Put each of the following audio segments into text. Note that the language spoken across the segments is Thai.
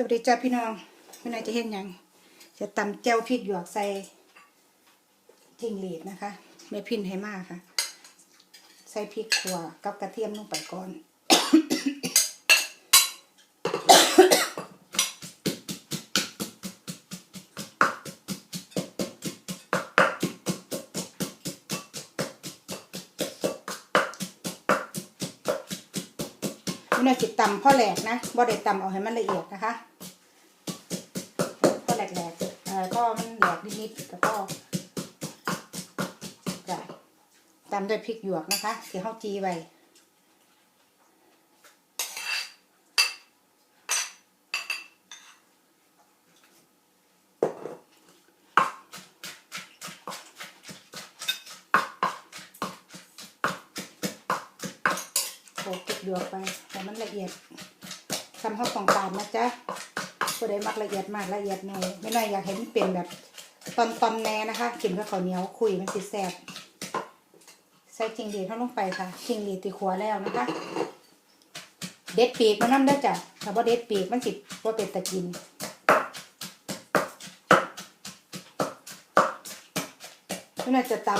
สวัสดีจ้าพี่น้องพี่น้องจะเห็นยัง จะตำแจ่วพริกหยวกใส่จิงหรีดนะคะแม่พินให้มากค่ะ ใส่พริกขัวกับกระเทียมลงไปก่อนพี่น้อจิตตำพ่อแหลกนะบ่ได้ตำเอาให้มันละเอียดนะคะ มันแหลกนิดๆแล้วก็จะตำด้วยพริกหยวกนะคะที่เขาจีไว้โขลกพริกหยวกไปให้มันละเอียดทำข้าวของตามนะจ๊ะก็ได้มักละเอียดมากละเอียดหน่อยไม่น้อยอยากเห็นมันเป็นแบบ ตอนตอนแน่นะคะ กินกับข้าวเหนียวคุยมันสิแซ่บใส่จิงหรีดเข้าลงไปค่ะ จิงหรีดตีขัวแล้วนะคะ เด็ดปีกมันน้ำได้จ้ะถ้าว่าเด็ดปีกมันสิว่าเป็นตะกินไม่น่าจะต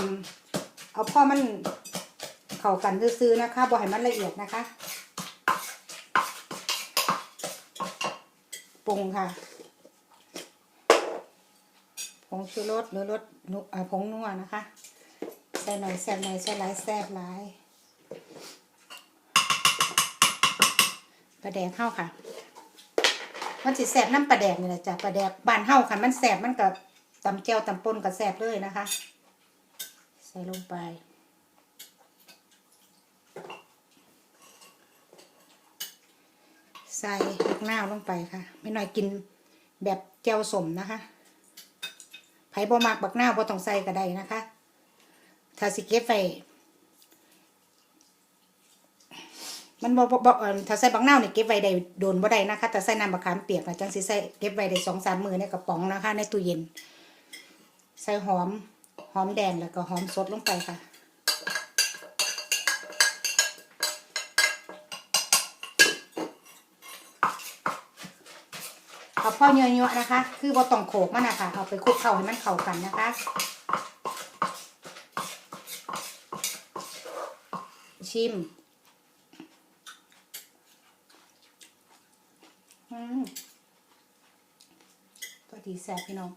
ำเอาพ่อมันเข้ากันซื้อๆนะคะบ่ให้มันละเอียดนะคะปรุงค่ะ ผงชูรสหรือรสนุอ่าผงนัวนะคะใส่หน่อยแซ่บหน่อยใส่หลายแซ่บหลายปลาแดกเข้าค่ะ มันสิแซ่บน้ำปลาแดกนี่แหละจ้ะปลาแดกบานเฮาค่ะ มันแซ่บมันกับตำแจ่วตำป่นกับแซ่บเลยนะคะ ใส่ลงไป ใส่ลูกหน้าวลงไปค่ะ ไม่น้อยกินแบบแจ่วสมนะคะ ไผ่บ่มักบักหน้าบ่ต้องใส่ก็ได้นะคะ ถ้าสิเก็บไว้มันบ่บ่บ่เอิ่มถ้าใส่บักหน้าเนี่ยเก็บไว้ได้โดนบ่ได้นะคะแต่ใส่น้ำบักขามเปียกนะจังสิใส่เก็บไว้ได้สองสามมือในกระป๋องนะคะ ในตู้เย็น ใส่หอมหอมแดงแล้วก็หอมสดลงไปค่ะ เอาพ่อเยอะๆนะคะ คือบ่ต้องโขกมันนะคะเอาไปคลุกเข้าให้มันเข้ากันนะคะ ชิมอืมพอดีแซ่บพี่น้อง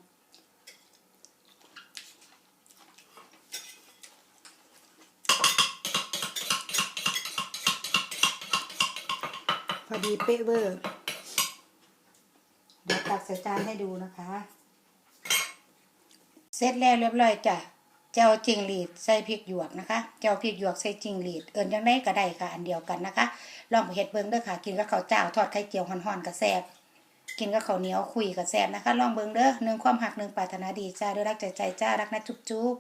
พอดีเป๊ะเวอร์ เดี๋ยวตักใส่จานให้ดูนะคะ เสร็จแล้วเรียบร้อยจ้ะเจ้าจิงหรีดใส่พริกหยวกนะคะ เจ้าพริกหยวกใส่จิงหรีดเอิญยังได้ก็ได้ค่ะ อันเดียวกันนะคะ ลองไปเฮ็ดเบิ่งเด้อค่ะ กินกับข้าวเจ้าทอดไข่เจียวฮ้อนๆก็แซ่บกินกับข้าวเหนียวคุยก็แซ่บนะคะ ลองเบิ่งเด้อหนึ่งความหักหนึ่งปรารถนาดีจ้าด้วยรักใจใจจ้ารักนะจุ๊บๆ